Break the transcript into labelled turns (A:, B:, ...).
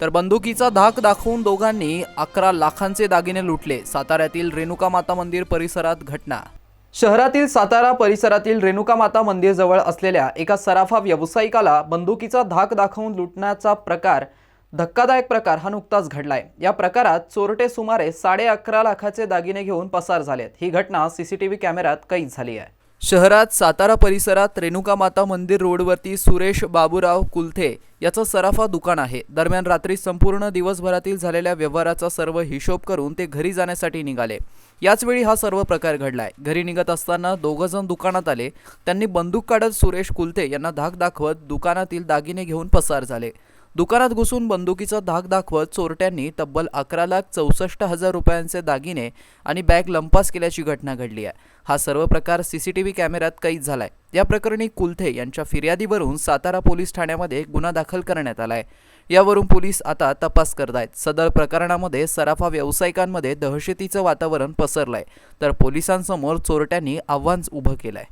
A: तर बंदुकीचा धाक दाखवून दोघांनी अकरा लाखांचे दागिने लुटले. साताऱ्यातील रेणुका माता मंदिर परिसरात घटना. शहरातील सातारा परिसरातील रेणुका माता मंदिरजवळ असलेल्या एका सराफा व्यावसायिकाला बंदुकीचा धाक दाखवून लुटण्याचा प्रकार धक्कादायक प्रकार हा नुकताच घडलाय. या प्रकारात चोरटे सुमारे साडे अकरा लाखाचे दागिने घेऊन पसार झालेत. ही घटना सीसीटीव्ही कॅमेऱ्यात कैद झाली आहे. शहरात सातारा परिसरात रेणुका माता मंदिर रोडवरती सुरेश बाबूराव कुलथे याचं सराफा दुकान आहे. दरम्यान रात्री संपूर्ण दिवसभरातील झालेल्या व्यवहाराचा सर्व हिशोब करून ते घरी जाण्यासाठी निघाले. याचवेळी हा सर्व प्रकार घडलाय. घरी निघत असताना दोघं जण दुकानात आले. त्यांनी बंदूक काढत सुरेश कुलथे यांना धाक दाखवत दुकानातील दागिने घेऊन पसार झाले. दुकानात घुसून बंदुकीचा धाक दाखवत चोरट्यांनी तब्बल अकरा लाख चौसष्ट हजार रुपयांचे दागिने आणि बॅग लंपास केल्याची घटना घडली आहे. हा सर्व प्रकार सीसीटीव्ही कॅमेऱ्यात कैद झालाय. या प्रकरणी कुलथे यांच्या फिर्यादीवरून सातारा पोलीस ठाण्यामध्ये गुन्हा दाखल करण्यात आलाय. यावरून पोलीस आता तपास करत आहेत सदर प्रकरणामध्ये सराफा व्यावसायिकांमध्ये दहशतीचं वातावरण पसरलंय. तर पोलिसांसमोर चोरट्यांनी आव्हान उभं केलंय.